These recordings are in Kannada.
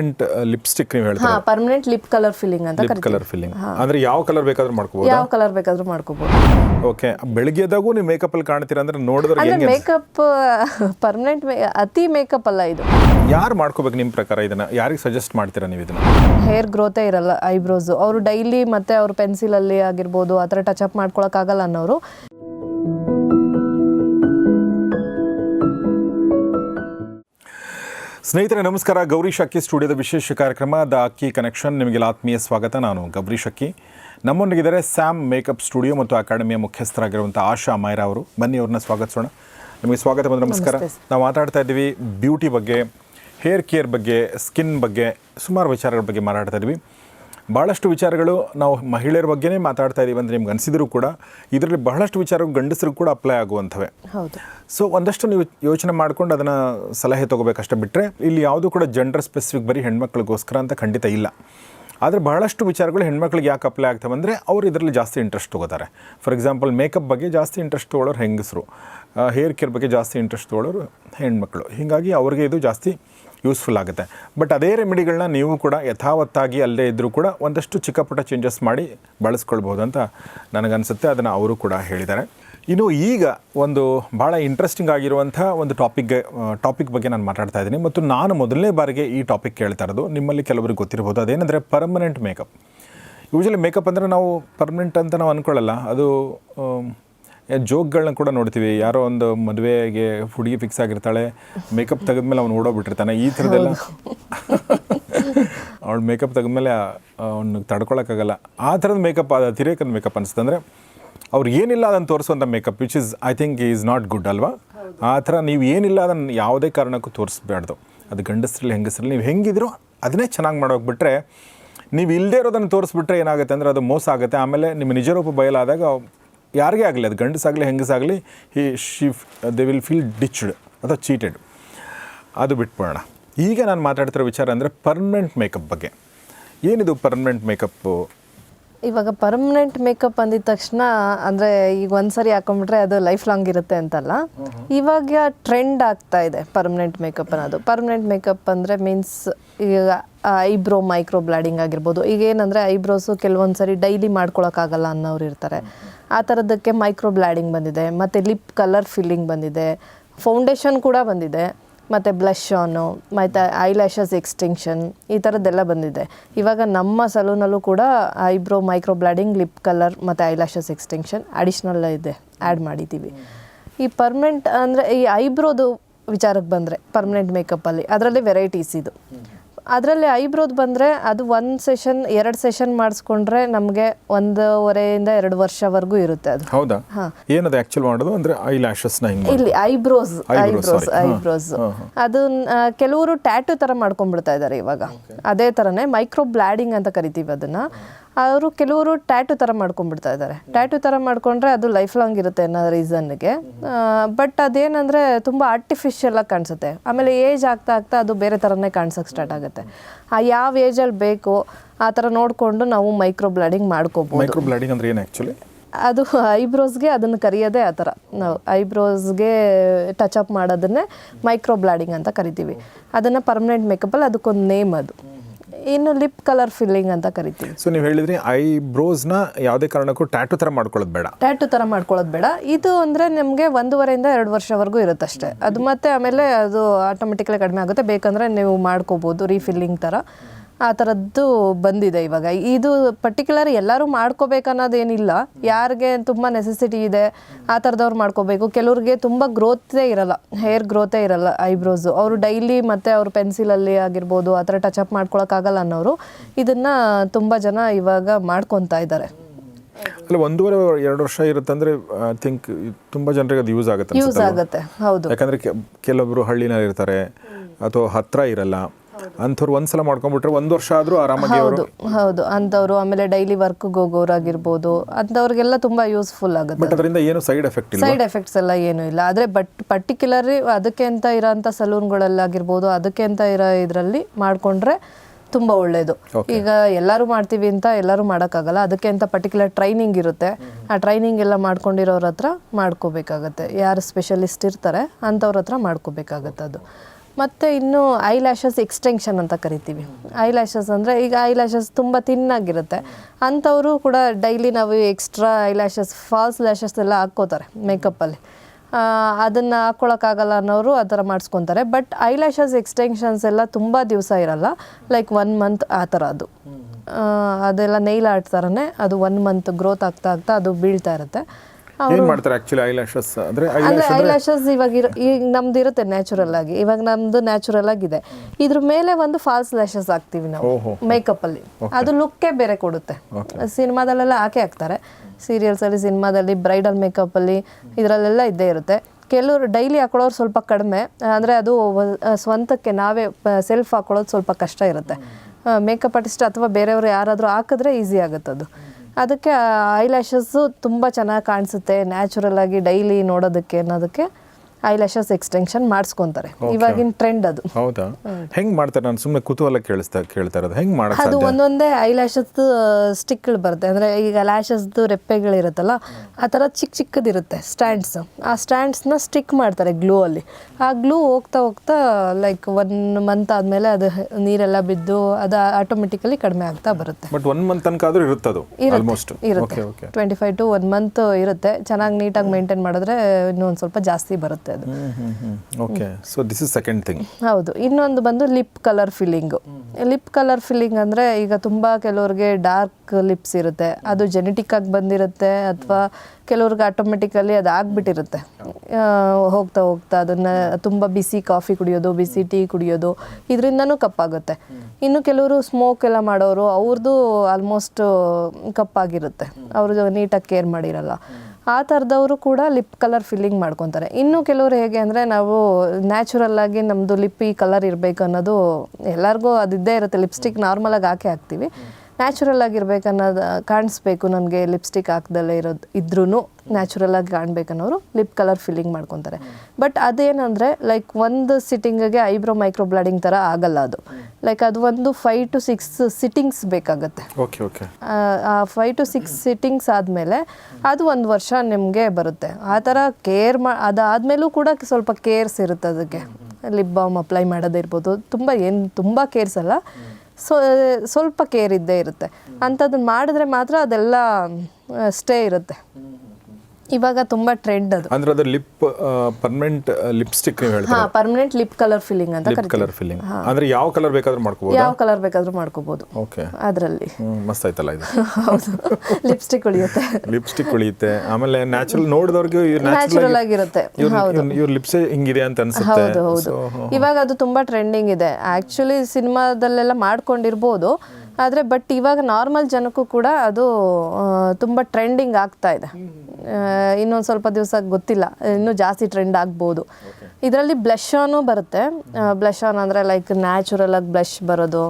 ಪರ್ಮನೆಂಟ್ ಲಿಪ್ಸ್ಟಿಕ್ ನೀವು ಹಾ ಪರ್ಮನೆಂಟ್ ಲಿಪ್ ಕಲರ್ ಫಿಲ್ಲಿಂಗ್ ಅಂತ ಲಿಪ್ ಕಲರ್ ಫಿಲ್ಲಿಂಗ್ ಅಂದ್ರೆ ಯಾವ ಕಲರ್ ಬೇಕಾದರೂ ಮಾಡ್ಕೋಬಹುದು ಯಾವ ಕಲರ್ ಬೇಕಾದರೂ ಮಾಡ್ಕೋಬಹುದು ಓಕೆ ಬೆಳಗ್ಗೆದಾಗೂ ನೀವು ಮೇಕಪ್ ಅಲ್ಲಿ ಕಾಣ್ತೀರಾ ಅಂದ್ರೆ ನೋಡಿದ್ರೆ ಅಂದ್ರೆ ಹೆಂಗೆ ಮೇಕಪ್ ಪರ್ಮನೆಂಟ್ ಅತಿ ಮೇಕಪ್ ಅಲ್ಲ ಇದು. ಯಾರು ಮಾಡ್ಕೋಬೇಕು ನಿಮ್ಮ ಪ್ರಕಾರ ಇದನ್ನ? ಯಾರಿಗೆ ಸಜೆಸ್ಟ್ ಮಾಡ್ತೀರಾ ನೀವು ಇದನ್ನ? ಹೇರ್ ಗ್ರೋತೇ ಇರಲ್ಲ ಐಬ್ರೋಸ್ ಅವರು ಡೈಲಿ ಮತ್ತೆ ಅವ್ರು ಪೆನ್ಸಿಲಲ್ಲಿ ಆಗಿರ್ಬೋದು ಆ ಥರ ಟಚ್ ಅಪ್ ಮಾಡ್ಕೊಳಕ್ಕಾಗಲ್ಲ ಅನ್ನೋರು. ಸ್ನೇಹಿತರೆ ನಮಸ್ಕಾರ. ಗೌರಿ ಶಕ್ಕಿ ಸ್ಟುಡಿಯೋದ ವಿಶೇಷ ಕಾರ್ಯಕ್ರಮ ದ ಅಕ್ಕಿ ಕನೆಕ್ಷನ್. ನಿಮಗೆ ಆತ್ಮೀಯ ಸ್ವಾಗತ. ನಾನು ಗೌರಿ ಶಕ್ಕಿ ನಮ್ಮೊಂದಿಗಿದ್ದಾರೆ ಸ್ಯಾಮ್ ಮೇಕಪ್ ಸ್ಟುಡಿಯೋ ಮತ್ತು ಅಕಾಡೆಮಿಯ ಮುಖ್ಯಸ್ಥರಾಗಿರುವಂಥ ಆಶಾ ಮೈರಾ ಅವರು. ಬನ್ನಿ ಅವ್ರನ್ನ ಸ್ವಾಗತಿಸೋಣ. ನಿಮಗೆ ಸ್ವಾಗತ ಬಂದ ನಮಸ್ಕಾರ. ನಾವು ಮಾತಾಡ್ತಾ ಇದ್ದೀವಿ ಬ್ಯೂಟಿ ಬಗ್ಗೆ ಹೇರ್ ಕೇರ್ ಬಗ್ಗೆ ಸ್ಕಿನ್ ಬಗ್ಗೆ ಸುಮಾರು ವಿಚಾರಗಳ ಬಗ್ಗೆ ಮಾತಾಡ್ತಾ ಇದ್ವಿ ಭಾಳಷ್ಟು ವಿಚಾರಗಳು ನಾವು ಮಹಿಳೆಯರ ಬಗ್ಗೆನೇ ಮಾತಾಡ್ತಾ ಇದ್ದೀವಿ ಅಂದ್ರೆ ನಿಮ್ಗೆ ಅನಿಸಿದರೂ ಕೂಡ ಇದರಲ್ಲಿ ಬಹಳಷ್ಟು ವಿಚಾರಗಳು ಗಂಡಸರು ಕೂಡ ಅಪ್ಲೈ ಆಗುವಂಥವೆ. ಹೌದು. ಸೊ ಒಂದಷ್ಟು ನೀವು ಯೋಚನೆ ಮಾಡ್ಕೊಂಡು ಅದನ್ನು ಸಲಹೆ ತೊಗೋಬೇಕಷ್ಟೇ ಬಿಟ್ಟರೆ ಇಲ್ಲಿ ಯಾವುದು ಕೂಡ ಜೆಂಡರ್ ಸ್ಪೆಸಿಫಿಕ್ ಬರೀ ಹೆಣ್ಮಕ್ಳಿಗೋಸ್ಕರ ಅಂತ ಖಂಡಿತ ಇಲ್ಲ. ಆದರೆ ಬಹಳಷ್ಟು ವಿಚಾರಗಳು ಹೆಣ್ಮಕ್ಳಿಗೆ ಯಾಕೆ ಅಪ್ಲೈ ಆಗ್ತವೆ ಅಂದರೆ ಅವ್ರು ಇದರಲ್ಲಿ ಜಾಸ್ತಿ ಇಂಟ್ರೆಸ್ಟ್ ತೊಗೋತಾರೆ. ಫಾರ್ ಎಕ್ಸಾಂಪಲ್ ಮೇಕಪ್ ಬಗ್ಗೆ ಜಾಸ್ತಿ ಇಂಟ್ರೆಸ್ಟ್ ತೊಗೊಳ್ಳೋರು ಹೆಂಗಸರು ಹೇರ್ ಕೇರ್ ಬಗ್ಗೆ ಜಾಸ್ತಿ ಇಂಟ್ರೆಸ್ಟ್ ತೊಗೊಳ್ಳೋರು ಹೆಣ್ಮಕ್ಳು. ಹೀಗಾಗಿ ಅವ್ರಿಗೆ ಇದು ಜಾಸ್ತಿ ಯೂಸ್ಫುಲ್ ಆಗುತ್ತೆ. ಬಟ್ ಅದೇ ರೆಮಿಡಿಗಳನ್ನ ನೀವು ಕೂಡ ಯಥಾವತ್ತಾಗಿ ಅಲ್ಲೇ ಇದ್ದರೂ ಕೂಡ ಒಂದಷ್ಟು ಚಿಕ್ಕಪುಟ್ಟ ಚೇಂಜಸ್ ಮಾಡಿ ಬಳಸ್ಕೊಳ್ಬೋದು ಅಂತ ನನಗನ್ಸುತ್ತೆ. ಅದನ್ನು ಅವರು ಕೂಡ ಹೇಳಿದ್ದಾರೆ. ಇನ್ನು ಈಗ ಒಂದು ಭಾಳ ಇಂಟ್ರೆಸ್ಟಿಂಗ್ ಆಗಿರುವಂಥ ಒಂದು ಟಾಪಿಕ್ಗೆ ಟಾಪಿಕ್ ಬಗ್ಗೆ ನಾನು ಮಾತಾಡ್ತಾ ಇದ್ದೀನಿ. ಮತ್ತು ನಾನು ಮೊದಲನೇ ಬಾರಿಗೆ ಈ ಟಾಪಿಕ್ ಕೇಳ್ತಾ ಇರೋದು. ನಿಮ್ಮಲ್ಲಿ ಕೆಲವರಿಗೆ ಗೊತ್ತಿರ್ಬೋದು. ಅದೇನೆಂದರೆ ಪರ್ಮನೆಂಟ್ ಮೇಕಪ್ ಯೂಶಲಿ ಮೇಕಪ್ ಅಂದರೆ ನಾವು ಪರ್ಮನೆಂಟ್ ಅಂತ ನಾವು ಅಂದ್ಕೊಳ್ಳಲ್ಲ ಅದು ಜೋಕ್ಗಳನ್ನ ಕೂಡ ನೋಡ್ತೀವಿ. ಯಾರೋ ಒಂದು ಮದುವೆಗೆ ಹುಡುಗಿ ಫಿಕ್ಸ್ ಆಗಿರ್ತಾಳೆ ಮೇಕಪ್ ತೆಗೆದ್ಮೇಲೆ ಅವ್ನು ಓಡೋಗ್ಬಿಟ್ಟಿರ್ತಾನೆ. ಈ ಥರದ್ದೆಲ್ಲ ಅವಳು ಮೇಕಪ್ ತೆಗೆದ್ಮೇಲೆ ಅವ್ನಿಗೆ ತಡ್ಕೊಳಕ್ಕಾಗಲ್ಲ. ಆ ಥರದ ಮೇಕಪ್ ಅದು ಅತಿರೇಕದ ಮೇಕಪ್ ಅನಿಸುತ್ತೆ ಅಂದರೆ ಅವ್ರು ಏನಿಲ್ಲ ಅದನ್ನು ತೋರಿಸುವಂಥ makeup which is I think is not good ಅಲ್ವಾ? ಆ ಥರ ನೀವು ಏನಿಲ್ಲ ಅದನ್ನು ಯಾವುದೇ ಕಾರಣಕ್ಕೂ ತೋರಿಸ್ಬಾರ್ದು ಅದು ಗಂಡಸ್ರಲ್ಲಿ ಹೆಂಗಸ್ರಲ್ಲಿ ನೀವು ಹೆಂಗಿದ್ರು ಅದನ್ನೇ ಚೆನ್ನಾಗಿ ಮಾಡೋಗ್ಬಿಟ್ರೆ ನೀವು ಇಲ್ಲದೇ ಇರೋದನ್ನು ತೋರಿಸ್ಬಿಟ್ರೆ ಏನಾಗುತ್ತೆ ಅಂದರೆ ಅದು ಮೋಸ ಆಗುತ್ತೆ. ಆಮೇಲೆ ನಿಮ್ಮ ನಿಜರೂಪ ಬಯಲಾದಾಗ ಯಾರಿಗೇ ಆಗಲಿ ಅದು ಗಂಡಸಾಗಲಿ ಹೆಂಗಸಾಗಲಿ ಈ ಶಿಫ್ ದೇ ವಿಲ್ ಫೀಲ್ ಡಿಚ್ಡ್ ಅಥವಾ ಚೀಟೆಡ್ ಅದು ಬಿಟ್ಬಿಡೋಣ. ಈಗ ನಾನು ಮಾತಾಡ್ತಿರೋ ವಿಚಾರ ಅಂದರೆ ಪರ್ಮನೆಂಟ್ ಮೇಕಪ್ ಬಗ್ಗೆ. ಏನಿದು ಪರ್ಮನೆಂಟ್ ಮೇಕಪ್ಪು ಇವಾಗ ಪರ್ಮನೆಂಟ್ ಮೇಕಪ್ ಅಂದಿದ ತಕ್ಷಣ ಅಂದರೆ ಈಗ ಒಂದ್ಸರಿ ಹಾಕೊಂಡ್ಬಿಟ್ರೆ ಅದು ಲೈಫ್ ಲಾಂಗ್ ಇರುತ್ತೆ ಅಂತಲ್ಲ. ಇವಾಗ ಟ್ರೆಂಡ್ ಆಗ್ತಾ ಇದೆ ಪರ್ಮನೆಂಟ್ ಮೇಕಪ್ ಅನ್ನೋದು. ಪರ್ಮನೆಂಟ್ ಮೇಕಪ್ ಅಂದರೆ ಮೀನ್ಸ್ ಈಗ ಐಬ್ರೋ ಮೈಕ್ರೋ ಬ್ಲಾಡಿಂಗ್ ಆಗಿರ್ಬೋದು. ಈಗ ಏನಂದರೆ ಐಬ್ರೋಸು ಕೆಲವೊಂದು ಸರಿ ಡೈಲಿ ಮಾಡ್ಕೊಳಕ್ಕಾಗಲ್ಲ ಅನ್ನೋರು ಇರ್ತಾರೆ. ಆ ಥರದಕ್ಕೆ ಮೈಕ್ರೋ ಬ್ಲಾಡಿಂಗ್ ಬಂದಿದೆ. ಮತ್ತು ಲಿಪ್ ಕಲರ್ ಫಿಲ್ಲಿಂಗ್ ಬಂದಿದೆ. ಫೌಂಡೇಶನ್ ಕೂಡ ಬಂದಿದೆ. ಮತ್ತು ಬ್ಲಷ್ ಆನು, ಮತ್ತು ಐಲ್ಯಾಶಸ್ ಎಕ್ಸ್ಟೆನ್ಷನ್ ಈ ಥರದ್ದೆಲ್ಲ ಬಂದಿದೆ. ಇವಾಗ ನಮ್ಮ ಸಲೂನಲ್ಲೂ ಕೂಡ eyebrow micro blading lip colour, ಮತ್ತು ಐಲ್ಯಾಶಸ್ ಎಕ್ಸ್ಟೆನ್ಷನ್ ಅಡಿಷ್ನಲ್ ಇದೆ. ಆ್ಯಡ್ ಮಾಡಿದ್ದೀವಿ. ಈ ಪರ್ಮನೆಂಟ್ ಅಂದರೆ ಈ ಐಬ್ರೋದು ವಿಚಾರಕ್ಕೆ ಬಂದರೆ, ಪರ್ಮನೆಂಟ್ ಮೇಕಪ್ಪಲ್ಲಿ, ಅದರಲ್ಲಿ ವೆರೈಟೀಸ್ ಇದು. ಅದರಲ್ಲಿ ಐಬ್ರೋದು ಬಂದರೆ ಅದು ಒಂದು ಸೆಷನ್ ಎರಡು ಸೆಷನ್ ಮಾಡಿಸ್ಕೊಂಡ್ರೆ ನಮಗೆ ಒಂದೂವರೆಯಿಂದ ಎರಡು ವರ್ಷವರೆಗೂ ಇರುತ್ತೆ ಅದು. ಹೌದಾ? ಏನದು ಆ್ಯಕ್ಚುಲ್ ಮಾಡೋದು? ಅಂದರೆ ಐ ಲ್ಯಾಶಸ್ನ ಇಲ್ಲಿ ಐಬ್ರೋಸ್ ಐಬ್ರೋಸ್ ಐಬ್ರೋಸ್ ಅದು ಕೆಲವರು ಟ್ಯಾಟು ಥರ ಮಾಡ್ಕೊಂಡ್ಬಿಡ್ತಾ ಇದ್ದಾರೆ ಇವಾಗ. ಅದೇ ಥರನೇ ಮೈಕ್ರೋ ಬ್ಲಾಡಿಂಗ್ ಅಂತ ಕರಿತೀವಿ ಅದನ್ನ. ಅವರು ಕೆಲವರು ಟ್ಯಾಟು ಥರ ಮಾಡ್ಕೊಂಡ್ಬಿಡ್ತಾ ಇದ್ದಾರೆ. ಟ್ಯಾಟು ಥರ ಮಾಡ್ಕೊಂಡ್ರೆ ಅದು ಲೈಫ್ ಲಾಂಗ್ ಇರುತ್ತೆ ಅನ್ನೋ ರೀಸನ್ಗೆ ಬಟ್ ಅದೇನಂದರೆ ತುಂಬ ಆರ್ಟಿಫಿಷಿಯಲ್ ಆಗಿ ಕಾಣಿಸುತ್ತೆ. ಆಮೇಲೆ ಏಜ್ ಆಗ್ತಾ ಆಗ್ತಾ ಅದು ಬೇರೆ ಥರನೇ ಕಾಣಿಸೋಕೆ ಸ್ಟಾರ್ಟ್ ಆಗುತ್ತೆ. ಆ ಯಾವ ಏಜಲ್ಲಿ ಬೇಕು ಆ ಥರ ನೋಡಿಕೊಂಡು ನಾವು ಮೈಕ್ರೋ ಬ್ಲಡಿಂಗ್ ಮಾಡ್ಕೋಬೋದು. ಮೈಕ್ರೋ ಬ್ಲಡಿಂಗ್ ಅಂದರೆ ಏನು ಆ್ಯಕ್ಚುಲಿ ಅದು ಐಬ್ರೋಸ್ಗೆ ಅದನ್ನು ಕರೆಯೋದೇ ಆ ಥರ ನಾವು ಐಬ್ರೋಸ್ಗೆ ಟಚ್ ಅಪ್ ಮಾಡೋದನ್ನೇ ಮೈಕ್ರೋ ಬ್ಲಾಡಿಂಗ್ ಅಂತ ಕರಿತೀವಿ. ಅದನ್ನು ಪರ್ಮನೆಂಟ್ ಮೇಕಪ್ಪಲ್ಲಿ ಅದಕ್ಕೊಂದು ನೇಮ್ ಅದು. ಇನ್ನು ಲಿಪ್ ಕಲರ್ ಫಿಲ್ಲಿಂಗ್ ಅಂತ ಕರಿತೀವಿ. ಸೊ ನೀವು ಹೇಳಿದ್ರಿ ಐ ಬ್ರೋಸ್ನ ಯಾವುದೇ ಕಾರಣಕ್ಕೂ ಟ್ಯಾಟು ಥರ ಮಾಡ್ಕೊಳ್ಳೋದು ಬೇಡ. ಟ್ಯಾಟು ಥರ ಮಾಡ್ಕೊಳ್ಳೋದು ಬೇಡ. ಇದು ಅಂದರೆ ನಿಮಗೆ ಒಂದೂವರೆಯಿಂದ ಎರಡು ವರ್ಷವರೆಗೂ ಇರುತ್ತಷ್ಟೇ. ಅದು ಮತ್ತೆ ಆಮೇಲೆ ಅದು ಆಟೋಮೆಟಿಕ್ಲಿ ಕಡಿಮೆ ಆಗುತ್ತೆ. ಬೇಕಂದ್ರೆ ನೀವು ಮಾಡ್ಕೋಬೋದು ರೀಫಿಲ್ಲಿಂಗ್ ಥರ ಆ ಥರದ್ದು ಬಂದಿದೆ ಇವಾಗ. ಇದು ಪರ್ಟಿಕ್ಯುಲರ್ ಎಲ್ಲರೂ ಮಾಡ್ಕೋಬೇಕನ್ನೋದೇನಿಲ್ಲ. ಯಾರಿಗೆ ತುಂಬ ನೆಸೆಸಿಟಿ ಇದೆ ಆ ಥರದವ್ರು ಮಾಡ್ಕೋಬೇಕು. ಕೆಲವ್ರಿಗೆ ತುಂಬ ಗ್ರೋತೇ ಇರಲ್ಲ. ಹೇರ್ ಗ್ರೋತೇ ಇರಲ್ಲ ಐಬ್ರೋಸು ಅವರು ಡೈಲಿ ಮತ್ತು ಅವ್ರು ಪೆನ್ಸಿಲಲ್ಲಿ ಆಗಿರ್ಬೋದು ಆ ಥರ ಟಚ್ ಅಪ್ ಮಾಡ್ಕೊಳಕ್ಕಾಗಲ್ಲ ಅನ್ನೋರು ಇದನ್ನು ತುಂಬ ಜನ ಇವಾಗ ಮಾಡ್ಕೊತಾ ಇದ್ದಾರೆ. ಅಲ್ಲ ಒಂದೂವರೆ ಎರಡು ವರ್ಷ ಇರುತ್ತೆ ಅಂದ್ರೆ ಐ ಥಿಂಕ್ ತುಂಬಾ ಜನರಿಗೆ ಅದು ಯೂಸ್ ಆಗುತ್ತೆ ಯೂಸ್ ಆಗುತ್ತೆ ಹೌದು. ಯಾಕಂದ್ರೆ ಕೆಲವೊಬ್ರು ಹಳ್ಳಿನಲ್ಲಿ ಇರ್ತಾರೆ ಅಥವಾ ಹತ್ರ ಇರಲ್ಲ. ಅಂಥವ್ರು ಒಂದ್ಸಲ ಮಾಡ್ಕೊಂಡ್ಬಿಟ್ರೆ ಒಂದು ವರ್ಷ ಆದರೂ ಆರಾಮಾಗಿ ಅವರು ಹೌದು ಹೌದು. ಅಂಥವ್ರು ಆಮೇಲೆ ಡೈಲಿ ವರ್ಕ್ಗೆ ಹೋಗೋರಾಗಿರ್ಬೋದು ಅಂಥವ್ರಿಗೆಲ್ಲ ತುಂಬ ಯೂಸ್ಫುಲ್ ಆಗುತ್ತೆ. ಬಟ್ ಅದರಿಂದ ಏನು ಸೈಡ್ ಎಫೆಕ್ಟ್ ಇಲ್ಲ ಸೈಡ್ ಎಫೆಕ್ಟ್ಸ್ ಎಲ್ಲ ಏನೂ ಇಲ್ಲ. ಆದರೆ ಬಟ್ ಪರ್ಟಿಕ್ಯುಲರ್ಲಿ ಅದಕ್ಕೆ ಅಂತ ಇರೋಂಥ ಸಲೂನ್ಗಳಲ್ಲಾಗಿರ್ಬೋದು ಅದಕ್ಕೆ ಅಂತ ಇರೋ ಇದರಲ್ಲಿ ಮಾಡಿಕೊಂಡ್ರೆ ತುಂಬ ಒಳ್ಳೆಯದು ಈಗ ಎಲ್ಲರೂ ಮಾಡ್ತೀವಿ ಅಂತ ಎಲ್ಲರೂ ಮಾಡೋಕ್ಕಾಗಲ್ಲ. ಅದಕ್ಕೆ ಅಂತ ಪರ್ಟಿಕ್ಯುಲರ್ ಟ್ರೈನಿಂಗ್ ಇರುತ್ತೆ. ಆ ಟ್ರೈನಿಂಗ್ ಎಲ್ಲ ಮಾಡ್ಕೊಂಡಿರೋರ ಹತ್ರ ಮಾಡ್ಕೋಬೇಕಾಗತ್ತೆ. ಯಾರು ಸ್ಪೆಷಲಿಸ್ಟ್ ಇರ್ತಾರೆ ಅಂಥವ್ರ ಹತ್ರ ಮಾಡ್ಕೋಬೇಕಾಗತ್ತೆ ಅದು. ಮತ್ತು ಇನ್ನು ಐ ಲ್ಯಾಶಸ್ ಎಕ್ಸ್ಟೆನ್ಷನ್ ಅಂತ ಕರಿತೀವಿ. ಐ ಲ್ಯಾಶಸ್ ಅಂದರೆ ಈಗ ಐ ಲ್ಯಾಶಸ್ ತುಂಬ ತಿನ್ನಾಗಿರುತ್ತೆ ಅಂಥವರು ಕೂಡ ಡೈಲಿ ನಾವು extra eyelashes false lashes ಎಲ್ಲ ಹಾಕ್ಕೋತಾರೆ ಮೇಕಪ್ಪಲ್ಲಿ ಅದನ್ನು ಹಾಕ್ಕೊಳಕ್ಕಾಗಲ್ಲ ಅನ್ನೋರು ಆ ಥರ ಮಾಡಿಸ್ಕೊತಾರೆ. ಬಟ್ ಐ ಲ್ಯಾಶಸ್ ಎಕ್ಸ್ಟೆನ್ಷನ್ಸ್ ಎಲ್ಲ ತುಂಬ ದಿವಸ ಇರಲ್ಲ. ಲೈಕ್ ಒನ್ ಮಂತ್ ಆ ಥರ ಅದು. ಅದೆಲ್ಲ ನೈಲ್ ಅದು ಒನ್ ಮಂತ್ ಗ್ರೋತ್ ಆಗ್ತಾ ಆಗ್ತಾ ಅದು ಬೀಳ್ತಾ ಇರುತ್ತೆ. ಏನ್ ಮಾಡ್ತಾರೆ ಆಕ್ಚುಲಿ ಐ ಲ್ಯಾಶಸ್ ಅಂದ್ರೆ ಐ ಅಂದ್ರೆ ಐ ಲ್ಯಾಶಸ್ ಇವಾಗ ಈಗ ನಮ್ದು ಇರುತ್ತೆ ನ್ಯಾಚುರಲ್ ಆಗಿ. ಇವಾಗ ನಮ್ದು ನ್ಯಾಚುರಲ್ ಆಗಿದೆ. ಇದ್ರ ಮೇಲೆ ಒಂದು ಫಾಲ್ಸ್ ಲ್ಯಾಶಸ್ ಹಾಕ್ತೀವಿ ನಾವು. ಮೇಕಪ್ ಅಲ್ಲಿ. ಅದು ಲುಕ್ಕೇ ಬೇರೆ ಕೊಡುತ್ತೆ. ಸಿನಿಮಾದಲ್ಲೆಲ್ಲ ಹಾಕೇ ಹಾಕ್ತಾರೆ. ಸೀರಿಯಲ್ಸ್ ಅಲ್ಲಿ ಸಿನಿಮಾದಲ್ಲಿ ಬ್ರೈಡಲ್ ಮೇಕಪ್ ಅಲ್ಲಿ ಇದರಲ್ಲೆಲ್ಲ ಇದ್ದೇ ಇರುತ್ತೆ. ಕೆಲವರು ಡೈಲಿ ಹಾಕೊಳ್ಳೋರು ಸ್ವಲ್ಪ ಕಡಿಮೆ. ಅಂದರೆ ಅದು ಸ್ವಂತಕ್ಕೆ ನಾವೇ ಸೆಲ್ಫ್ ಹಾಕೊಳ್ಳೋದು ಸ್ವಲ್ಪ ಕಷ್ಟ ಇರುತ್ತೆ. ಮೇಕಪ್ ಆರ್ಟಿಸ್ಟ್ ಅಥವಾ ಬೇರೆಯವರು ಯಾರಾದರೂ ಹಾಕಿದ್ರೆ ಈಸಿ ಆಗುತ್ತೆ ಅದು. ಅದಕ್ಕೆ ಐ ಲ್ಯಾಶಸ್ಸು ತುಂಬ ಚೆನ್ನಾಗಿ ಕಾಣಿಸುತ್ತೆ ನ್ಯಾಚುರಲ್ ಆಗಿ ಡೈಲಿ ನೋಡೋದಕ್ಕೆ ಅನ್ನೋದಕ್ಕೆ. ಐ ಲ್ಯಾಶಸ್ ಎಕ್ಸ್ಟೆನ್ಷನ್ ಮಾಡಿಸ್ಕೊಂತಾರೆ ಇವಾಗಿನ ಟ್ರೆಂಡ್ ಅದು. ಹೌದಾ? ಹೆಂಗ್ ಮಾಡ್ತಾರೆ? ನಾನು ಸುಮ್ಮನೆ ಕುತೂಹಲ ಕೇಳಿಸ್ತಾ ಕೇಳ್ತಾ ಇರೋದು. ಹೆಂಗ್ ಮಾಡ್ತಾರೆ ಅದು ಒಂದೊಂದೇ ಐ ಲ್ಯಾಶಸ್ ಸ್ಟಿಕ್ಗಳು ಬರುತ್ತೆ. ಅಂದರೆ ಈಗ ಲ್ಯಾಶಸ್ದು ರೆಪ್ಪೆಗಳಿರುತ್ತಲ್ಲ ಆ ಥರ ಚಿಕ್ಕ ಚಿಕ್ಕದಿರುತ್ತೆ ಸ್ಟ್ಯಾಂಡ್ಸ್ ಆ ಸ್ಟ್ಯಾಂಡ್ಸ್ನ ಸ್ಟಿಕ್ ಮಾಡ್ತಾರೆ ಗ್ಲೂ ಅಲ್ಲಿ. ಆ ಗ್ಲೂ ಹೋಗ್ತಾ ಹೋಗ್ತಾ ಲೈಕ್ ಒನ್ ಮಂತ್ ಆದಮೇಲೆ ಅದು ನೀರೆಲ್ಲ ಬಿದ್ದು ಅದು ಆಟೋಮೆಟಿಕಲಿ ಕಡಿಮೆ ಆಗ್ತಾ ಬರುತ್ತೆ. ಬಟ್ ಒನ್ ಮಂತ್ ತನಕ ಇರುತ್ತೆ ಅದು ಆಲ್ಮೋಸ್ಟ್ ಇರುತ್ತೆ twenty five to one month ಇರುತ್ತೆ. ಚೆನ್ನಾಗಿ ನೀಟಾಗಿ ಮೇಂಟೈನ್ ಮಾಡಿದ್ರೆ ಇನ್ನೊಂದು ಸ್ವಲ್ಪ ಜಾಸ್ತಿ ಬರುತ್ತೆ. ಅದು okay so this is second thing ಹೌದು. ಇನ್ನೊಂದು ಬಂದು lip colour filling lip colour filling ಅಂದರೆ ಈಗ ತುಂಬ ಕೆಲವ್ರಿಗೆ ಡಾರ್ಕ್ ಲಿಪ್ಸ್ ಇರುತ್ತೆ. ಅದು ಜೆನೆಟಿಕ್ ಆಗಿ ಬಂದಿರುತ್ತೆ ಅಥವಾ ಕೆಲವ್ರಿಗೆ ಆಟೋಮೆಟಿಕಲಿ ಅದು ಆಗ್ಬಿಟ್ಟಿರುತ್ತೆ. ಹೋಗ್ತಾ ಹೋಗ್ತಾ ಅದನ್ನು ತುಂಬ ಬಿಸಿ ಕಾಫಿ ಕುಡಿಯೋದು ಬಿಸಿ ಟೀ ಕುಡಿಯೋದು ಇದರಿಂದನೂ ಕಪ್ಪಾಗುತ್ತೆ. ಇನ್ನು ಕೆಲವರು ಸ್ಮೋಕ್ ಎಲ್ಲ ಮಾಡೋರು ಅವ್ರದ್ದು ಆಲ್ಮೋಸ್ಟ್ ಕಪ್ಪಾಗಿರುತ್ತೆ. ಅವ್ರದ್ದು ನೀಟಾಗಿ ಕೇರ್ ಮಾಡಿರಲ್ಲ. ಆ ಥರದವರು ಕೂಡ ಲಿಪ್ ಕಲರ್ ಫಿಲ್ಲಿಂಗ್ ಮಾಡ್ಕೊತಾರೆ. ಇನ್ನು ಕೆಲವರು ಹೇಗೆ ಅಂದರೆ ನಾವು ನ್ಯಾಚುರಲ್ ಆಗಿ ನಮ್ಮದು ಲಿಪ್ ಈ ಕಲರ್ ಇರಬೇಕು ಅನ್ನೋದು ಎಲ್ಲರಿಗೂ ಅದಿದ್ದೇ ಇರುತ್ತೆ. ಲಿಪ್ಸ್ಟಿಕ್ ನಾರ್ಮಲಾಗಿ ಹಾಕಿ ಹಾಕ್ತೀವಿ. ನ್ಯಾಚುರಲ್ ಆಗಿರ್ಬೇಕು ಅನ್ನೋದು ಕಾಣಿಸ್ಬೇಕು ನನಗೆ ಲಿಪ್ಸ್ಟಿಕ್ ಹಾಕ್ದಲ್ಲೇ ಇರೋದು ಇದ್ರೂ ನ್ಯಾಚುರಲ್ ಆಗಿ ಕಾಣ್ಬೇಕನ್ನೋರು ಲಿಪ್ ಕಲರ್ ಫಿಲ್ಲಿಂಗ್ ಮಾಡ್ಕೊತಾರೆ. ಬಟ್ ಅದೇನಂದರೆ ಲೈಕ್ ಒಂದು ಸಿಟ್ಟಿಂಗಿಗೆ ಐಬ್ರೋ ಮೈಕ್ರೋ ಬ್ಲಾಡಿಂಗ್ ಥರ ಆಗಲ್ಲ ಅದು. ಲೈಕ್ ಅದು ಒಂದು ಫೈವ್ ಟು ಸಿಕ್ಸ್ ಸಿಟ್ಟಿಂಗ್ಸ್ ಬೇಕಾಗುತ್ತೆ. ಓಕೆ ಓಕೆ ಆ ಫೈವ್ ಟು ಸಿಕ್ಸ್ ಸಿಟ್ಟಿಂಗ್ಸ್ ಆದಮೇಲೆ ಅದು ಒಂದು ವರ್ಷ ನಿಮಗೆ ಬರುತ್ತೆ. ಆ ಥರ ಕೇರ್ ಮಾ ಅದಾದಮೇಲೂ ಕೂಡ ಸ್ವಲ್ಪ ಕೇರ್ಸ್ ಇರುತ್ತೆ ಅದಕ್ಕೆ. ಲಿಪ್ ಬಾಮ್ ಅಪ್ಲೈ ಮಾಡೋದಿರ್ಬೋದು ತುಂಬ ಏನು ತುಂಬ ಕೇರ್ಸ್ ಅಲ್ಲ. ಸೊ ಸ್ವಲ್ಪ ಕೇರ್ ಇದ್ದೇ ಇರುತ್ತೆ. ಅಂಥದ್ದನ್ನ ಮಾಡಿದ್ರೆ ಮಾತ್ರ ಅದೆಲ್ಲ ಸ್ಟೇ ಇರುತ್ತೆ. ಇವಾಗ ತುಂಬಾ ಟ್ರೆಂಡ್ ಅದು. ಅಂದ್ರೆ ಅದು ಲಿಪ್ ಪರ್ಮನೆಂಟ್ ಲಿಪ್ಸ್ಟಿಕ್ ನೀವು ಹೇಳ್ತಾರೆ? ಹಾಂ ಪರ್ಮನೆಂಟ್ ಲಿಪ್ ಕಲರ್ ಫಿಲ್ಲಿಂಗ್ ಅಂತ ಲಿಪ್ ಕಲರ್ ಫಿಲ್ಲಿಂಗ್ ಅಂದ್ರೆ ಯಾವ ಕಲರ್ ಬೇಕಾದ್ರೂ ಮಾಡ್ಕೋಬಹುದು ಯಾವ ಕಲರ್ ಬೇಕಾದರೂ ಮಾಡ್ಕೋಬಹುದು ಓಕೆ ಅದರಲ್ಲಿ. ಮಸ್ತ್ ಆಯ್ತಲ್ಲ ಇದು. ಹೌದು. ಲಿಪ್ಸ್ಟಿಕ್ ಉಳಿಯುತ್ತೆ. ಲಿಪ್ಸ್ಟಿಕ್ ಉಳಿಯುತ್ತೆ. ಆಮೇಲೆ ನ್ಯಾಚುರಲ್ ನೋಡಿದವ್ರಿಗೆ ನ್ಯಾಚುರಲ್ ಆಗಿರುತ್ತೆ. ಹೌದು. ಇವ್ರ ಲಿಪ್ಸ್ ಹಿಂಗಿದೆ ಅಂತ ಅನ್ಸುತ್ತೆ. ಹೌದು ಹೌದು. ಇವಾಗ ಅದು ತುಂಬಾ ಟ್ರೆಂಡಿಂಗ್ ಇದೆ. ಆಕ್ಚುಲಿ ಸಿನಿಮಾದಲ್ಲೆಲ್ಲ ಮಾಡ್ಕೊಂಡಿರ್ಬೋದು. ಆದರೆ ಬಟ್ ಇವಾಗ ನಾರ್ಮಲ್ ಜನಕ್ಕೂ ಕೂಡ ಅದು ಆ, ತುಂಬ ಟ್ರೆಂಡಿಂಗ್ ಆಗ್ತಾ ಇದೆ. ಇನ್ನೊಂದು ಸ್ವಲ್ಪ ದಿವಸ ಗೊತ್ತಿಲ್ಲ. ಇನ್ನೂ ಜಾಸ್ತಿ ಟ್ರೆಂಡ್ ಆಗ್ಬೋದು. ಇದರಲ್ಲಿ ಬ್ಲಷ್ ಆನು ಬರುತ್ತೆ. ಬ್ಲಷ್ ಆನ್ ಅಂದರೆ ಲೈಕ್ ನ್ಯಾಚುರಲ್ ಆಗಿ ಬ್ಲಷ್ ಬರೋದು.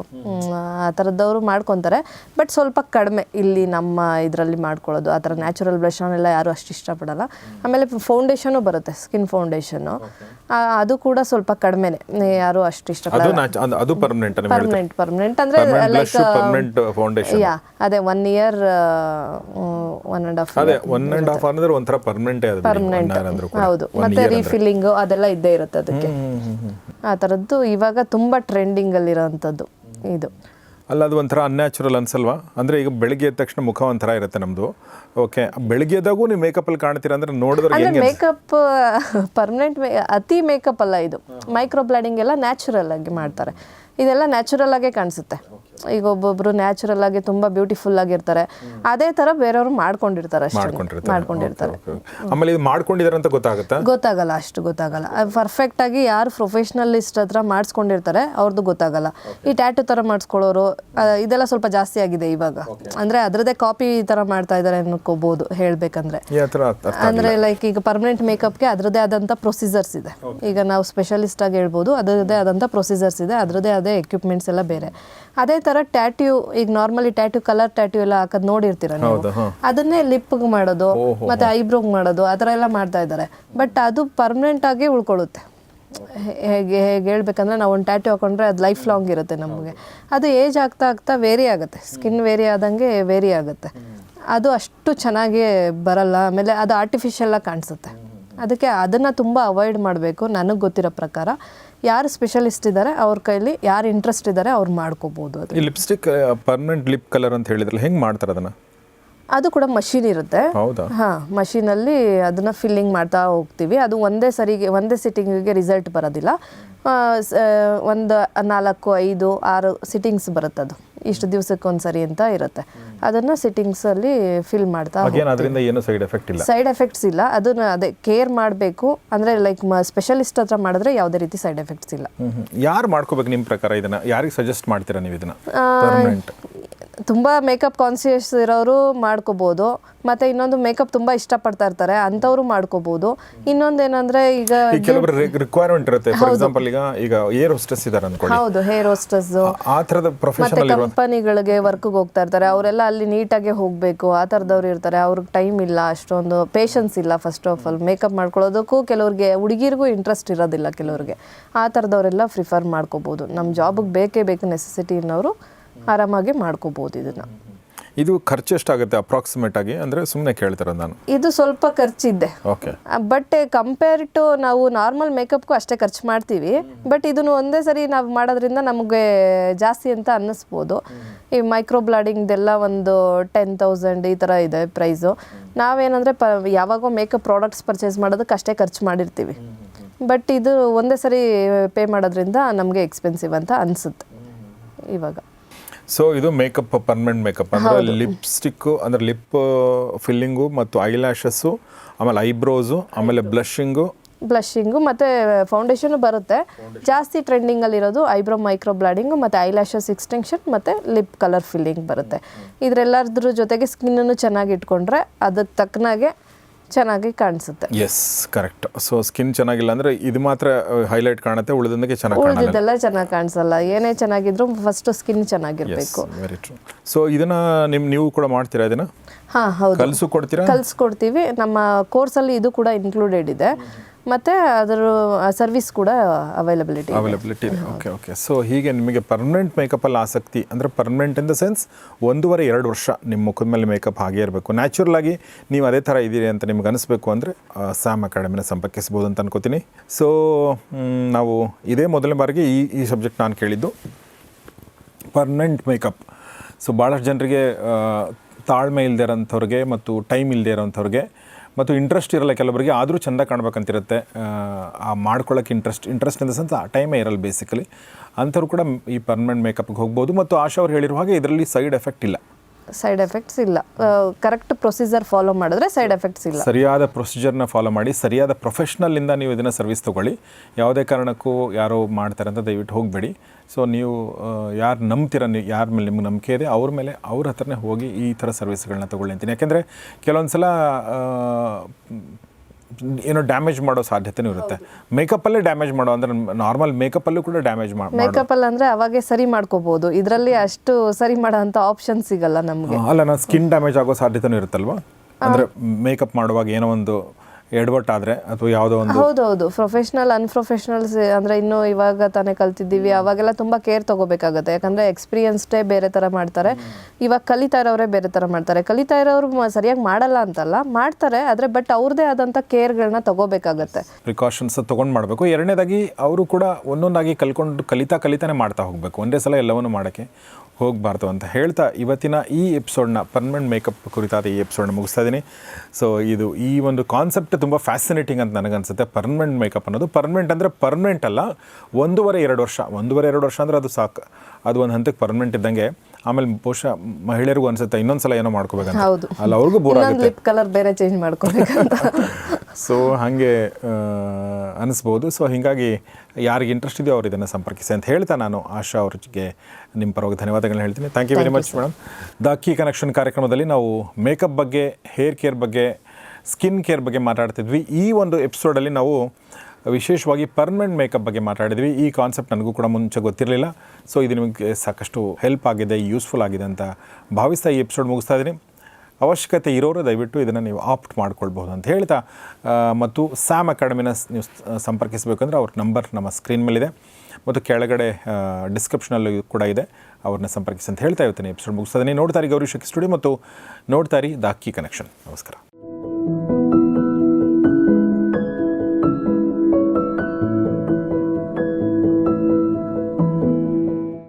ಆ ಥರದ್ದವರು ಮಾಡ್ಕೊತಾರೆ. ಬಟ್ ಸ್ವಲ್ಪ ಕಡಿಮೆ ಇಲ್ಲಿ ನಮ್ಮ ಇದರಲ್ಲಿ ಮಾಡ್ಕೊಳ್ಳೋದು. ಆ ಥರ ನ್ಯಾಚುರಲ್ ಬ್ಲಷ್ ಆನ್ ಎಲ್ಲ ಯಾರು ಅಷ್ಟು ಇಷ್ಟಪಡಲ್ಲ. ಆಮೇಲೆ ಫೌಂಡೇಶನು ಬರುತ್ತೆ ಸ್ಕಿನ್ ಫೌಂಡೇಶನು ಅದು ಕೂಡ ಸ್ವಲ್ಪ ಕಡಿಮೆನೆ. ಯಾರು ಅಷ್ಟು ಇಷ್ಟಪಡಲ್ಲ. ಅದು ಪರ್ಮನೆಂಟ್ ಪರ್ಮನೆಂಟ್ ಪರ್ಮನೆಂಟ್ ಅಂದ್ರೆ ಲೈಕ್ ಯಾ ಅದೇ one year one and half and ಅಂದ್ರೆ ಒಂಥರ ಪರ್ಮನೆಂಟ್ ಹೌದು. ಮತ್ತೆ ರೀಫಿಲ್ಲಿಂಗ್ ಅದೆಲ್ಲ ಇದ್ದೇ ಇರುತ್ತೆ ಅದಕ್ಕೆ. ಆ ತರದ್ದು ಇವಾಗ ತುಂಬಾ ಟ್ರೆಂಡಿಂಗ್ ಅಲ್ಲಿರೋಂಥದ್ದು ಇದು. ಅಲ್ಲ ಅದು ಒಂಥರ ಅನ್ಯಾಚುರಲ್ ಅನ್ಸಲ್ವಾ? ಅಂದ್ರೆ ಈಗ ಬೆಳಿಗ್ಗೆ ಎದ್ದ ತಕ್ಷಣ ಮುಖ ಒಂಥರ ಇರುತ್ತೆ ನಮ್ದು. ಓಕೆ ಬೆಳಿಗ್ಗೆ ಎದ್ದಾಗೂ ನೀವು ಮೇಕಪ್ ಅಲ್ಲಿ ಕಾಣ್ತೀರಾ? ಅಂದ್ರೆ ನೋಡಿದ್ರೆ ಮೇಕಪ್ ಪರ್ಮನೆಂಟ್ ಅತಿ ಮೇಕಪ್ ಅಲ್ಲ ಇದು. ಮೈಕ್ರೋ ಬ್ಲಾಡಿಂಗ್ ಎಲ್ಲ ನ್ಯಾಚುರಲ್ ಆಗಿ ಮಾಡ್ತಾರೆ. ಇದೆಲ್ಲ ನ್ಯಾಚುರಲ್ ಆಗೇ ಕಾಣಿಸುತ್ತೆ. ಈಗ ಒಬ್ಬೊಬ್ರು ನ್ಯಾಚುರಲ್ ಆಗಿ ತುಂಬಾ ಬ್ಯೂಟಿಫುಲ್ ಆಗಿರ್ತಾರೆ. ಅದೇ ತರ ಬೇರೆಯವರು ಮಾಡ್ಕೊಂಡಿರ್ತಾರೆ ಅಷ್ಟೇ. ಮಾಡ್ಕೊಂಡಿರ್ತಾರೆ. ಆಮೇಲೆ ಇದು ಮಾಡ್ಕೊಂಡಿದಾರೆ ಅಂತ ಗೊತ್ತಾಗುತ್ತಾ? ಗೊತ್ತಾಗಲ್ಲ ಅಷ್ಟು ಗೊತ್ತಾಗಲ್ಲ. ಪರ್ಫೆಕ್ಟ್ ಆಗಿ ಯಾರು ಪ್ರೊಫೆಷನಲಿಸ್ಟ್ ಹತ್ರ ಮಾಡಿಸ್ಕೊಂಡಿರ್ತಾರೆ ಅವ್ರದ್ದು ಗೊತ್ತಾಗಲ್ಲ. ಈ ಟ್ಯಾಟು ತರ ಮಾಡಿಸ್ಕೊಳ್ಳೋರು ಇದೆಲ್ಲ ಸ್ವಲ್ಪ ಜಾಸ್ತಿ ಆಗಿದೆ ಇವಾಗ. ಅಂದ್ರೆ ಅದರದೇ ಕಾಪಿ ತರ ಮಾಡ್ತಾ ಇದ್ದಾರೆ ಅನ್ಕೋಬಹುದು ಹೇಳ್ಬೇಕಂದ್ರೆ. ಅಂದ್ರೆ ಲೈಕ್ ಈಗ ಪರ್ಮನೆಂಟ್ ಮೇಕಪ್ಗೆ ಅದರದೇ ಆದಂತ ಪ್ರೊಸೀಜರ್ಸ್ ಇದೆ. ಈಗ ನಾವು ಸ್ಪೆಷಲಿಸ್ಟ್ ಆಗಿ ಹೇಳ್ಬೋದು ಅದರದೇ ಆದಂತ ಪ್ರೊಸೀಜರ್ಸ್ ಇದೆ ಅದರದೇ ಆದ ಎಕ್ವಿಪ್ಮೆಂಟ್ಸ್ ಎಲ್ಲ ಬೇರೆ. ಅದೇ ತರ ಟ್ಯಾಟ್ಯೂ ಈಗ ನಾರ್ಮಲಿ ಟ್ಯಾಟ್ಯೂ ಕಲರ್ ಟ್ಯಾಟ್ಯೂ ಎಲ್ಲ ಹಾಕೋದು ನೋಡಿರ್ತೀರ ನೀವು? ಅದನ್ನೇ ಲಿಪ್ಗೆ ಮಾಡೋದು ಮತ್ತೆ ಐಬ್ರೋಗ್ ಮಾಡೋದು ಆ ಥರ ಎಲ್ಲ ಮಾಡ್ತಾ ಇದ್ದಾರೆ ಬಟ್ ಅದು ಪರ್ಮನೆಂಟ್ ಆಗಿ ಉಳ್ಕೊಳ್ಳುತ್ತೆ. ಹೇಗೆ ಹೇಗೆ ಹೇಳ್ಬೇಕಂದ್ರೆ ನಾವು ಒಂದು ಟ್ಯಾಟೂ ಹಾಕೊಂಡ್ರೆ ಅದು ಲೈಫ್ ಲಾಂಗ್ ಇರುತ್ತೆ ನಮಗೆ. ಅದು ಏಜ್ ಆಗ್ತಾ ಆಗ್ತಾ ವೇರಿ ಆಗುತ್ತೆ. ಸ್ಕಿನ್ ವೇರಿ ಆದಂಗೆ ವೇರಿ ಆಗುತ್ತೆ. ಅದು ಅಷ್ಟು ಚೆನ್ನಾಗಿ ಬರಲ್ಲ. ಆಮೇಲೆ ಅದು ಆರ್ಟಿಫಿಷಿಯಲ್ ಆಗಿ ಕಾಣಿಸುತ್ತೆ. ಅದಕ್ಕೆ ಅದನ್ನು ತುಂಬ ಅವಾಯ್ಡ್ ಮಾಡಬೇಕು. ನನಗೆ ಗೊತ್ತಿರೋ ಪ್ರಕಾರ. ಯಾರು ಸ್ಪೆಷಲಿಸ್ಟ್ ಇದ್ದಾರೆ ಅವ್ರ ಕೈಲಿ ಯಾರು ಇಂಟ್ರೆಸ್ಟ್ ಇದ್ದಾರೆ ಅವ್ರು ಮಾಡ್ಕೋಬೋದು ಅದು. ಈ ಲಿಪ್ಸ್ಟಿಕ್ ಪರ್ಮನೆಂಟ್ ಲಿಪ್ ಕಲರ್ ಅಂತ ಹೇಳಿದ್ರಲ್ಲ ಹೆಂಗೆ ಮಾಡ್ತಾರೆ ಅದನ್ನ? ಅದು ಕೂಡ ಮಷೀನ್ ಇರುತ್ತೆ. ಹೌದಾ? ಹಾಂ ಮಷೀನಲ್ಲಿ ಅದನ್ನ ಫಿಲ್ಲಿಂಗ್ ಮಾಡ್ತಾ ಹೋಗ್ತೀವಿ. ಅದು ಒಂದೇ ಸರಿಗೆ ಒಂದೇ ಸಿಟ್ಟಿಂಗಿಗೆ ರಿಸಲ್ಟ್ ಬರೋದಿಲ್ಲ. ಒಂದು ನಾಲ್ಕು ಐದು ಆರು ಸಿಟ್ಟಿಂಗ್ಸ್ ಬರುತ್ತೆ ಅದು ಇಷ್ಟು ದಿವಸಕ್ಕೆ ಒಂದ್ಸರಿ ಅಂತ ಇರುತ್ತೆ. ಅದನ್ನು ಸಿಟ್ಟಿಂಗ್ಸಲ್ಲಿ ಫಿಲ್ ಮಾಡ್ತಾ ಅದರಿಂದ ಏನು ಸೈಡ್ ಎಫೆಕ್ಟ್ ಇಲ್ಲ? ಸೈಡ್ ಎಫೆಕ್ಟ್ಸ್ ಇಲ್ಲ. ಅದನ್ನ ಅದೇ ಕೇರ್ ಮಾಡಬೇಕು. ಅಂದರೆ ಲೈಕ್ ಸ್ಪೆಷಲಿಸ್ಟ್ ಹತ್ರ ಮಾಡಿದ್ರೆ ಯಾವುದೇ ರೀತಿ ಸೈಡ್ ಎಫೆಕ್ಟ್ಸ್ ಇಲ್ಲ. ಯಾರು ಮಾಡ್ಕೋಬೇಕು ನಿಮ್ಮ ಪ್ರಕಾರ ಇದನ್ನ? ಯಾರಿಗೆ ಸಜೆಸ್ಟ್ ಮಾಡ್ತೀರಾ ನೀವು ಇದನ್ನ? ಪರ್ಮನೆಂಟ್ ತುಂಬ ಮೇಕಪ್ ಕಾನ್ಸಿಯಸ್ ಇರೋರು ಮಾಡ್ಕೋಬೋದು. ಮತ್ತೆ ಇನ್ನೊಂದು ಮೇಕಪ್ ತುಂಬ ಇಷ್ಟಪಡ್ತಾ ಇರ್ತಾರೆ ಅಂಥವ್ರು ಮಾಡ್ಕೋಬೋದು. ಇನ್ನೊಂದು ಏನಂದ್ರೆ ಈಗ ಕೆಲವರು ರಿಕ್ವೈರ್ಮೆಂಟ್ ಇರುತ್ತೆ. ಫಾರ್ ಎಕ್ಸಾಂಪಲ್ ಈಗ ಈಗ ಏರ್ ಹೋಸ್ಟೆಸ್ ಇದ್ದಾರೆ ಅನ್ಕೊಳ್ಳಿ. ಹೌದು ಹೇರ್ ಹೋಸ್ಟಸ್ಸು ಆ- ತರದ ಥರದ ಪ್ರೊಫೆಷನಲ್ ಕಂಪನಿಗಳಿಗೆ ವರ್ಕ್ಗೆ ಹೋಗ್ತಾ ಇರ್ತಾರೆ. ಅವರೆಲ್ಲ ಅಲ್ಲಿ ನೀಟಾಗಿ ಹೋಗಬೇಕು ಆ ಥರದವ್ರು ಇರ್ತಾರೆ. ಅವ್ರಿಗೆ ಟೈಮ್ ಇಲ್ಲ ಅಷ್ಟೊಂದು ಪೇಷನ್ಸ್ ಇಲ್ಲ ಫಸ್ಟ್ ಆಫ್ ಆಲ್ ಮೇಕಪ್ ಮಾಡ್ಕೊಳ್ಳೋದಕ್ಕೂ ಕೆಲವ್ರಿಗೆ ಹುಡುಗಿರಿಗೂ ಇಂಟ್ರೆಸ್ಟ್ ಇರೋದಿಲ್ಲ ಕೆಲವ್ರಿಗೆ. ಆ ಥರದವರೆಲ್ಲ ಪ್ರಿಫರ್ ಮಾಡ್ಕೋಬೋದು. ನಮ್ಮ ಜಾಬಿಗೆ ಬೇಕೇ ಬೇಕು ನೆಸೆಸಿಟಿ ಅನ್ನೋರು ಆರಾಮಾಗಿ ಮಾಡ್ಕೋಬೋದು ಇದನ್ನು. ಇದು ಖರ್ಚು ಎಷ್ಟಾಗುತ್ತೆ ಅಪ್ರಾಕ್ಸಿಮೇಟ್ ಆಗಿ? ಅಂದ್ರೆ ಸುಮ್ಮನೆ ಕೇಳ್ತಾರೆ ನಾನು? ಇದು ಸ್ವಲ್ಪ ಖರ್ಚಿದೆ. ಓಕೆ ಬಟ್ ಕಂಪೇರ್ ಟು ನಾವು ನಾರ್ಮಲ್ ಮೇಕಪ್ಗೂ ಅಷ್ಟೇ ಖರ್ಚು ಮಾಡ್ತೀವಿ. ಬಟ್ ಇದನ್ನು ಒಂದೇ ಸರಿ ನಾವು ಮಾಡೋದ್ರಿಂದ ನಮಗೆ ಜಾಸ್ತಿ ಅಂತ ಅನ್ನಿಸ್ಬೋದು. ಈ ಮೈಕ್ರೋ ಬ್ಲಾಡಿಂಗ್ದೆಲ್ಲ ಒಂದು ಟೆನ್ ತೌಸಂಡ್ ಈ ಥರ ಇದೆ ಪ್ರೈಸು ನಾವೇನಂದರೆ ಪ ಯಾವಾಗೋ ಮೇಕಪ್ ಪ್ರಾಡಕ್ಟ್ಸ್ ಪರ್ಚೇಸ್ ಮಾಡೋದಕ್ಕೆ ಅಷ್ಟೇ ಖರ್ಚು ಮಾಡಿರ್ತೀವಿ. ಬಟ್ ಇದು ಒಂದೇ ಸರಿ ಪೇ ಮಾಡೋದ್ರಿಂದ ನಮಗೆ ಎಕ್ಸ್ಪೆನ್ಸಿವ್ ಅಂತ ಅನಿಸುತ್ತೆ. ಇವಾಗ. ಸೊ ಇದು ಮೇಕಪ್ ಪರ್ಮನೆಂಟ್ ಮೇಕಪ್ ಅಂದರೆ ಲಿಪ್ಸ್ಟಿಕ್ಕು ಅಂದರೆ ಲಿಪ್ ಫಿಲ್ಲಿಂಗು ಮತ್ತು ಐಲ್ಯಾಶಸ್ಸು ಆಮೇಲೆ ಐಬ್ರೋಸು ಆಮೇಲೆ ಬ್ಲಷಿಂಗು ಬ್ಲಷಿಂಗು ಮತ್ತು ಫೌಂಡೇಶನು ಬರುತ್ತೆ. ಜಾಸ್ತಿ ಟ್ರೆಂಡಿಂಗಲ್ಲಿರೋದು ಐಬ್ರೋ ಮೈಕ್ರೋ ಬ್ಲಾಡಿಂಗು ಮತ್ತು ಐಲ್ಯಾಶಸ್ ಎಕ್ಸ್ಟೆನ್ಷನ್ ಮತ್ತು ಲಿಪ್ ಕಲರ್ ಫಿಲ್ಲಿಂಗ್ ಬರುತ್ತೆ. ಇದರೆಲ್ಲದ್ರ ಜೊತೆಗೆ ಸ್ಕಿನ್ನನ್ನು ಚೆನ್ನಾಗಿ ಇಟ್ಕೊಂಡ್ರೆ ಅದಕ್ಕೆ ತಕ್ಕನಾಗೆ ಚೆನ್ನಾಗಿ ಕಾಣಿಸುತ್ತೆ. ಎಸ್ ಕರೆಕ್ಟ್ ಸೊ ಸ್ಕಿನ್ ಚೆನ್ನಾಗಿಲ್ಲ ಅಂದ್ರೆ ಇದು ಮಾತ್ರ ಹೈಲೈಟ್ ಕಾಣುತ್ತೆ ಉಳಿದಂದಕ್ಕೆ ಚೆನ್ನಾಗಿ ಉಳಿದಿದ್ದೆಲ್ಲ ಚೆನ್ನಾಗಿ ಕಾಣಿಸಲ್ಲ. ಏನೇ ಚೆನ್ನಾಗಿದ್ರು ಫಸ್ಟ್ ಸ್ಕಿನ್ ಚೆನ್ನಾಗಿರ್ಬೇಕು. ವೆರಿ ಟ್ರೂ ಸೊ ಇದನ್ನ ನಿಮ್ ನೀವು ಕೂಡ ಮಾಡ್ತೀರಾ ಇದನ್ನ? ಹಾ ಹೌದು. ಕಲಸು ಕೊಡ್ತೀರಾ? ಕಲಿಸ್ಕೊಡ್ತೀವಿ. ನಮ್ಮ ಕೋರ್ಸಲ್ಲಿ ಇದು ಕೂಡ ಇನ್ಕ್ಲೂಡೆಡ್ ಇದೆ. ಮತ್ತು ಅದರ ಸರ್ವಿಸ್ ಕೂಡ availability availability okay okay so ಹೀಗೆ ನಿಮಗೆ ಪರ್ಮನೆಂಟ್ ಮೇಕಪ್ಪಲ್ಲಿ ಆಸಕ್ತಿ ಅಂದರೆ ಪರ್ಮನೆಂಟ್ ಇನ್ ದ ಸೆನ್ಸ್ ಒಂದೂವರೆ, ಎರಡು ವರ್ಷ ನಿಮ್ಮ ಮುಖದ ಮೇಲೆ ಮೇಕಪ್ ಹಾಗೇ ಇರಬೇಕು. ನ್ಯಾಚುರಲ್ ಆಗಿ ನೀವು ಅದೇ ಥರ ಇದ್ದೀರಿ ಅಂತ ನಿಮ್ಗೆ ಅನಿಸ್ಬೇಕು ಅಂದರೆ ಸ್ಯಾಮ್ ಅಕಾಡೆಮಿನ ಸಂಪರ್ಕಿಸ್ಬೋದು ಅಂತ ಅನ್ಕೋತೀನಿ. ಸೊ ನಾವು ಇದೇ ಮೊದಲನೇ ಬಾರಿಗೆ ಈ ಈ ಸಬ್ಜೆಕ್ಟ್ ನಾನು ಕೇಳಿದ್ದು ಪರ್ಮನೆಂಟ್ ಮೇಕಪ್ ಸೊ ಭಾಳಷ್ಟು ಜನರಿಗೆ ತಾಳ್ಮೆ ಇಲ್ಲದೆ ಇರೋಂಥವ್ರಿಗೆ ಮತ್ತು ಟೈಮ್ ಇಲ್ಲದೆ ಇರೋಂಥವ್ರಿಗೆ ಮತ್ತು ಇಂಟ್ರೆಸ್ಟ್ ಇರಲ್ಲ ಕೆಲವರಿಗೆ ಆದರೂ ಚೆಂದ ಕಾಣಬೇಕಂತಿರುತ್ತೆ. ಆ, ಮಾಡ್ಕೊಳ್ಳೋಕೆ ಇಂಟ್ರೆಸ್ಟ್ ಇಂಟ್ರೆಸ್ಟ್ ಇನ್ ದ ಆ ಟೈಮೇ ಇರಲ್ಲ ಬೇಸಿಕಲಿ ಅಂಥವ್ರು ಕೂಡ ಈ ಪರ್ಮನೆಂಟ್ ಮೇಕಪ್ಗೆ ಹೋಗ್ಬೋದು. ಮತ್ತು ಆಶಾ ಅವ್ರು ಹೇಳಿರುವ ಹಾಗೆ ಇದರಲ್ಲಿ ಸೈಡ್ ಎಫೆಕ್ಟ್ ಇಲ್ಲ. ಸೈಡ್ ಎಫೆಕ್ಟ್ಸ್ ಇಲ್ಲ. ಕರೆಕ್ಟ್ ಪ್ರೊಸೀಜರ್ ಫಾಲೋ ಮಾಡಿದ್ರೆ ಸೈಡ್ ಎಫೆಕ್ಟ್ಸ್ ಇಲ್ಲ. ಸರಿಯಾದ ಪ್ರೊಸೀಜರ್ನ ಫಾಲೋ ಮಾಡಿ, ಸರಿಯಾದ ಪ್ರೊಫೆಷ್ನಲ್ಲಿಂದ ನೀವು ಇದನ್ನು ಸರ್ವಿಸ್ ತೊಗೊಳ್ಳಿ. ಯಾವುದೇ ಕಾರಣಕ್ಕೂ ಯಾರೋ ಮಾಡ್ತಾರೆ ಅಂತ ದಯವಿಟ್ಟು ಹೋಗಬೇಡಿ. ಸೊ ನೀವು ಯಾರು ನಂಬ್ತೀರ ನೀವು ಯಾರ ಮೇಲೆ ನಿಮ್ಗೆ ನಂಬಿಕೆ ಇದೆ, ಅವ್ರ ಮೇಲೆ ಅವ್ರ ಹತ್ರನೇ ಹೋಗಿ ಈ ಥರ ಸರ್ವಿಸ್ಗಳನ್ನ ತೊಗೊಳ್ಳಿ ಅಂತೀನಿ. ಯಾಕೆಂದರೆ ಕೆಲವೊಂದು ಸಲ ಏನೋ ಡ್ಯಾಮೇಜ್ ಮಾಡೋ ಸಾಧ್ಯತೆನೂ ಇರುತ್ತೆ. ಮೇಕಪ್ಪಲ್ಲೇ ಡ್ಯಾಮೇಜ್ ಮಾಡೋ ಅಂದರೆ ನಾರ್ಮಲ್ ಮೇಕಪ್ಪಲ್ಲೂ ಕೂಡ ಡ್ಯಾಮೇಜ್ ಮಾಡಿ. ಮೇಕಪ್ ಅಂದರೆ ಅಂದ್ರೆ ಅವಾಗೆ ಸರಿ ಮಾಡ್ಕೋಬೋದು. ಇದರಲ್ಲಿ ಅಷ್ಟು ಸರಿ ಮಾಡೋ ಅಂತ ಆಪ್ಷನ್ ಸಿಗಲ್ಲ ನಮಗೆ. ಅಲ್ಲ ನಾನು ಸ್ಕಿನ್ ಡ್ಯಾಮೇಜ್ ಆಗೋ ಸಾಧ್ಯತೆನೂ ಇರುತ್ತಲ್ವಾ? ಅಂದರೆ ಮೇಕಪ್ ಮಾಡುವಾಗ ಏನೋ ಒಂದು ಎಡವಟ್ಟಾದರೆ ಅಥವಾ ಯಾವುದೋ ಒಂದು ಹೌದೌದು. ಪ್ರೊಫೆಷ್ನಲ್ ಅನ್ಪ್ರೊಫೆಷ್ನಲ್ಸ್ ಅಂದ್ರೆ ಇನ್ನು ಇವಾಗ ತಾನೇ ಕಲ್ತಿದ್ದೀವಿ. ಅವಾಗೆಲ್ಲ ತುಂಬಾ ಕೇರ್ ತಗೋಬೇಕಾಗುತ್ತೆ. ಯಾಕಂದ್ರೆ ಎಕ್ಸ್ಪೀರಿಯನ್ಸ್ಡೇ ಬೇರೆ ತರ ಮಾಡ್ತಾರೆ. ಇವಾಗ ಕಲಿತಾ ಇರೋರೇ ಬೇರೆ ತರ ಮಾಡ್ತಾರೆ. ಕಲಿತಾ ಇರೋರು ಸರಿಯಾಗಿ ಮಾಡಲ್ಲ ಅಂತಲ್ಲ ಮಾಡ್ತಾರೆ. ಆದ್ರೆ ಬಟ್ ಅವ್ರದೇ ಆದಂತ ಕೇರ್ಗಳನ್ನ ತಗೋಬೇಕಾಗತ್ತೆ. ಪ್ರಿಕಾಷನ್ಸ್ ತಗೊಂಡ್ ಮಾಡಬೇಕು. ಎರಡನೇದಾಗಿ ಅವರು ಕೂಡ ಒಂದೊಂದಾಗಿ ಕಲ್ಕೊಂಡು ಕಲಿತಾ ಕಲಿತಾನೆ ಮಾಡ್ತಾ ಹೋಗಬೇಕು. ಒಂದೇ ಸಲ ಎಲ್ಲವನ್ನು ಮಾಡೋಕ್ಕೆ. ಹೋಗಬಾರ್ದು ಅಂತ ಹೇಳ್ತಾ ಇವತ್ತಿನ ಈ ಎಪಿಸೋಡ್ನ ಪರ್ಮನೆಂಟ್ ಮೇಕಪ್ ಕುರಿತಾದ ಈ ಎಪಿಸೋಡ್ನ ಮುಗಿಸ್ತಾ ಇದ್ದೀನಿ. ಸೊ ಇದು ಈ ಒಂದು ಕಾನ್ಸೆಪ್ಟ್ ತುಂಬ ಫ್ಯಾಸಿನೇಟಿಂಗ್ ಅಂತ ನನಗನ್ಸುತ್ತೆ. ಪರ್ಮನೆಂಟ್ ಮೇಕಪ್ ಅನ್ನೋದು. ಪರ್ಮನೆಂಟ್ ಅಂದರೆ ಪರ್ಮನೆಂಟ್ ಅಲ್ಲ. ಒಂದೂವರೆ ಎರಡು ವರ್ಷ. ಒಂದೂವರೆ ಎರಡು ವರ್ಷ ಅಂದರೆ ಅದು ಸಾಕು. ಅದು ಒಂದು ಹಂತಕ್ಕೆ ಪರ್ಮನೆಂಟ್ ಇದ್ದಂಗೆ ಆಮೇಲೆ ಬಹುಶಃ ಮಹಿಳೆಯರಿಗೂ ಅನ್ಸುತ್ತೆ ಇನ್ನೊಂದ್ಸಲ ಏನೋ ಮಾಡ್ಕೋಬೇಕಂತ. ಅಲ್ಲ ಅವ್ರಿಗೂ ಬೋರ್ ಆಗುತ್ತೆ. ಲಿಪ್ ಕಲರ್ ಬೇರೆ ಚೇಂಜ್ ಮಾಡ್ಕೋಬೇಕಂತ. ಸೊ ಹಾಗೆ ಅನಿಸ್ಬೋದು. ಸೊ ಹೀಗಾಗಿ ಯಾರಿಗೆ ಇಂಟ್ರೆಸ್ಟ್ ಇದೆಯೋ ಅವರು ಇದನ್ನು ಸಂಪರ್ಕಿಸಿ ಅಂತ ಹೇಳ್ತಾ ನಾನು ಆಶಾ ಅವ್ರಿಗೆ ನಿಮ್ಮ ಪರವಾಗಿ ಧನ್ಯವಾದಗಳನ್ನ ಹೇಳ್ತೀನಿ. Thank you very much madam the key connection ಕಾರ್ಯಕ್ರಮದಲ್ಲಿ ನಾವು ಮೇಕಪ್ ಬಗ್ಗೆ ಹೇರ್ ಕೇರ್ ಬಗ್ಗೆ ಸ್ಕಿನ್ ಕೇರ್ ಬಗ್ಗೆ ಮಾತಾಡ್ತಿದ್ವಿ. ಈ ಒಂದು ಎಪಿಸೋಡಲ್ಲಿ ನಾವು ವಿಶೇಷವಾಗಿ ಪರ್ಮನೆಂಟ್ ಮೇಕಪ್ ಬಗ್ಗೆ ಮಾತಾಡಿದ್ವಿ. ಈ ಕಾನ್ಸೆಪ್ಟ್ ನನಗೂ ಕೂಡ ಮುಂಚೆ ಗೊತ್ತಿರಲಿಲ್ಲ. ಸೊ ಇದು ನಿಮಗೆ ಸಾಕಷ್ಟು ಹೆಲ್ಪ್ ಆಗಿದೆ ಯೂಸ್ಫುಲ್ ಆಗಿದೆ ಅಂತ ಭಾವಿಸ್ತಾ ಈ ಎಪಿಸೋಡ್ ಮುಗಿಸ್ತಾ ಇದ್ದೀನಿ. ಅವಶ್ಯಕತೆ ಇರೋರು ದಯವಿಟ್ಟು ಇದನ್ನು ನೀವು ಆಪ್ಟ್ ಮಾಡ್ಕೊಳ್ಬೋದು ಅಂತ ಹೇಳ್ತಾ ಮತ್ತು ಸ್ಯಾಮ್ ಅಕಾಡೆಮಿನ ನೀವು ಸಂಪರ್ಕಿಸಬೇಕಂದ್ರೆ ಅವ್ರ ನಂಬರ್ ನಮ್ಮ ಸ್ಕ್ರೀನ್ ಮೇಲಿದೆ. ಮತ್ತು ಕೆಳಗಡೆ ಡಿಸ್ಕ್ರಿಪ್ಷನಲ್ಲೂ ಕೂಡ ಇದೆ. ಅವ್ರನ್ನ ಸಂಪರ್ಕಿಸಿ ಅಂತ ಹೇಳ್ತಾ ಇರ್ತೀನಿ. ಎಪಿಸೋಡ್ ಮುಗಿಸ್ತದೆ. ನೋಡ್ತಾರೆ ಗೌರಿ ಶಕ್ತಿ ಸ್ಟುಡಿಯೋ ಮತ್ತು ನೋಡ್ತಾರೆ ದಾಕಿ ಕನೆಕ್ಷನ್ ನಮಸ್ಕಾರ.